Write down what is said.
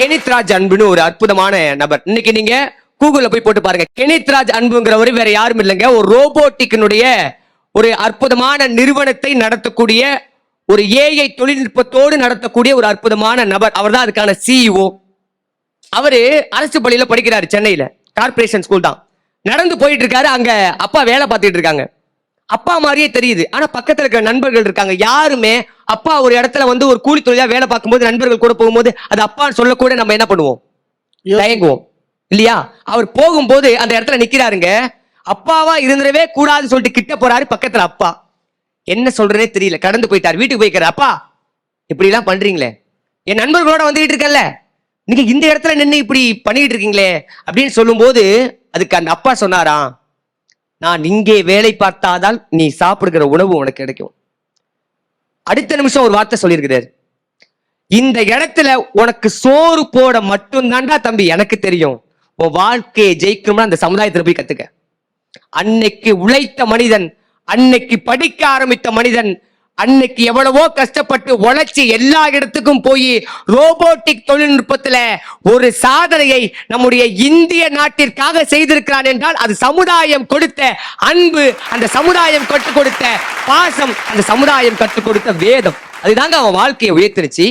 கெனித்ராஜ் அன்புன்னு ஒரு அற்புதமான நபர். இன்னைக்கு நீங்க கூகுள்ல போய் போட்டு பாருங்க. கெனித்ராஜ் அன்புங்கிறவர் வேற யாரும் இல்லைங்க. ஒரு ரோபோட்டிக்கினுடைய ஒரு அற்புதமான நிறுவனத்தை நடத்தக்கூடிய ஒரு ஏஐ தொழில்நுட்பத்தோடு நடத்தக்கூடிய ஒரு அற்புதமான நபர். அவர்தான் அதுக்கான சிஇஓ அவரு அரசு பள்ளியில படிக்கிறாரு சென்னையில. கார்பரேஷன் ஸ்கூல் தான். நடந்து போயிட்டு இருக்காரு அங்க அப்பா வேலை பார்த்துட்டு இருக்காங்க. அப்பா மாதிரியே தெரியுது. ஆனா பக்கத்துல இருக்கிற நண்பர்கள் இருக்காங்க. யாருமே அப்பா ஒரு இடத்துல வந்து ஒரு கூலி தொழிலா வேலை பார்க்கும்போது நண்பர்கள் கூட போகும்போது அது அப்பான்னு சொல்லக்கூட நம்ம என்ன பண்ணுவோம்? தயங்குவோம். இல்லையா? அவர் போகும்போது அந்த இடத்துல நிக்கிறாருங்க. அப்பாவா இருந்துடவே கூடாதுன்னு சொல்லிட்டு கிட்ட போறாரு பக்கத்துல அப்பா. என்ன சொல்றேனே தெரியல. கடந்து போயிட்டார். வீட்டுக்கு போய்க்கிறார். அப்பா இப்படி எல்லாம் பண்றீங்களே. என் நண்பர்களோட வந்துகிட்டு இருக்கேன்ல நீங்க இந்த இடத்துல நின்று இப்படி பண்ணிட்டு இருக்கீங்களே. அப்படின்னு சொல்லும்போது அதுக்கு அந்த அப்பா சொன்னாராம். நான் இங்கே வேலை பார்த்தாதான் நீ சாப்பிடுகிற உணவு உனக்கு கிடைக்கும். அடுத்த நிமிஷம் ஒரு வார்த்தை சொல்லியிருக்கிறார். இந்த இடத்துல உனக்கு சோறு போட மட்டும்தான்டா தம்பி எனக்கு தெரியும். உன் வாழ்க்கையை ஜெயிக்கணும்னா அந்த சமுதாயத்தில் போய் கத்துக்க. அன்னைக்கு உழைத்த மனிதன் அன்னைக்கு படிக்க ஆரம்பித்த மனிதன் அன்னைக்கு எவ்வளவோ கஷ்டப்பட்டு உழைச்சி எல்லா இடத்துக்கும் போய் ரோபோட்டிக் தொழில்நுட்பத்துல ஒரு சாதனையை நம்முடைய இந்திய நாட்டிற்காக செய்திருக்கிறான் என்றால் அது சமுதாயம் கொடுத்த அன்பு அந்த சமுதாயம் கற்றுக் கொடுத்த பாசம் அந்த சமுதாயம் கற்றுக் கொடுத்த வேதம். அதுதாங்க அவன் வாழ்க்கையை உயர்த்திருச்சு.